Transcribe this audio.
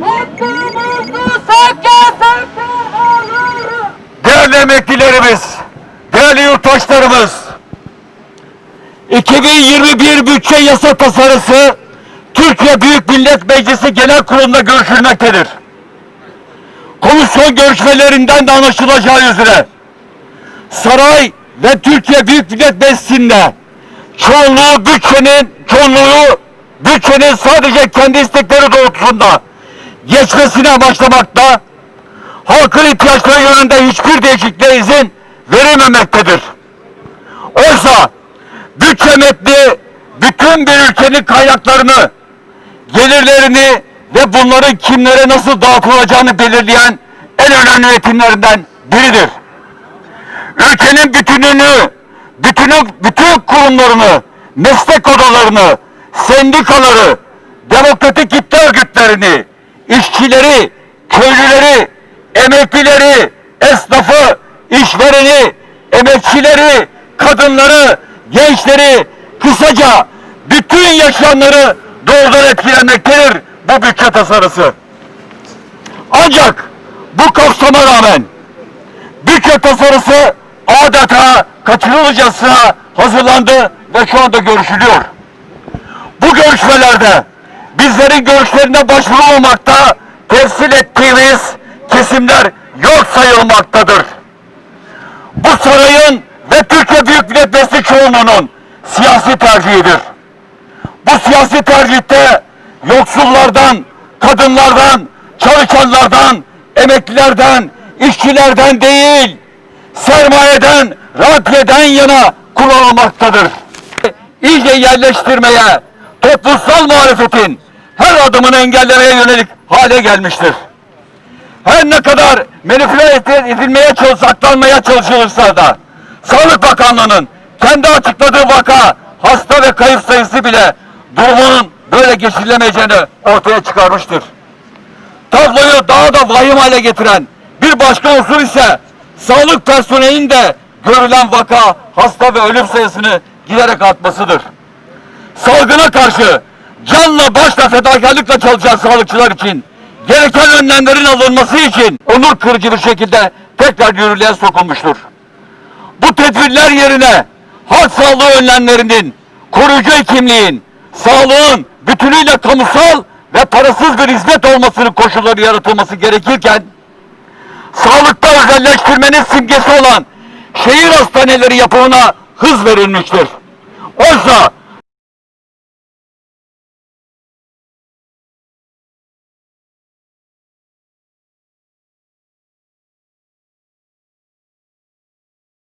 Hakkımızı seke seke alırız. Değerli emeklilerimiz, değerli yurttaşlarımız, 2021 bütçe yasa tasarısı Türkiye Büyük Millet Meclisi Genel Kurulu'nda görüşülmektedir. Komisyon görüşmelerinden de anlaşılacağı üzere saray ve Türkiye Büyük Millet Meclisi'nde çoğunluğu bütçenin çoğunluğu bütçenin sadece kendi istekleri doğrultusunda geçmesine amaçlamakta halkın ihtiyaçları yönünde hiçbir değişikliğe izin verilmemektedir. Oysa bütçe metni bütün bir ülkenin kaynaklarını, gelirlerini ve bunların kimlere nasıl dağıtılacağını belirleyen en önemli metinlerinden biridir. Ülkenin bütününü, bütünün, bütün kurumlarını, meslek odalarını, sendikaları, demokratik kitle örgütlerini, işçileri, köylüleri, emeklileri, esnafı, işvereni, emekçileri, kadınları, gençleri, kısaca bütün yaşayanları doğrudan etkilemektedir bu bütçe tasarısı. Ancak bu kapsama rağmen bütçe tasarısı adeta kaçırılacasına hazırlandı ve şu anda görüşülüyor. Bu görüşmelerde bizlerin görüşlerine başvurulmamakta temsil ettiğimiz kesimler yok sayılmaktadır. Bu sarayın ve Türkiye Büyük Millet Meclisi çoğunluğunun siyasi tercihidir. Bu siyasi tercihte yoksullardan, kadınlardan, çalışanlardan, emeklilerden, işçilerden değil, sermayeden, rantiyeden yana kullanılmaktadır. İyice yerleştirmeye, toplumsal muhalefetin her adımını engellemeye yönelik hale gelmiştir. Her ne kadar manipüle edilmeye saklanmaya çalışılırsa da Sağlık Bakanlığı'nın kendi açıkladığı vaka, hasta ve kayıp sayısı bile durumunun böyle geçirilemeyeceğini ortaya çıkarmıştır. Tabloyu daha da vahim hale getiren bir başka unsur ise sağlık personelinin de görülen vaka, hasta ve ölüm sayısını giderek artmasıdır. Salgına karşı canla başla fedakarlıkla çalışan sağlıkçılar için gereken önlemlerin alınması için onur kırıcı bir şekilde tekrar yürürlüğe sokulmuştur. Bu tedbirler yerine halk sağlığı önlemlerinin, koruyucu hekimliğin, sağlığın bütünüyle kamusal ve parasız bir hizmet olmasının koşulları yaratılması gerekirken, sağlıkta özelleştirmenin simgesi olan şehir hastaneleri yapımına hız verilmiştir. Oysa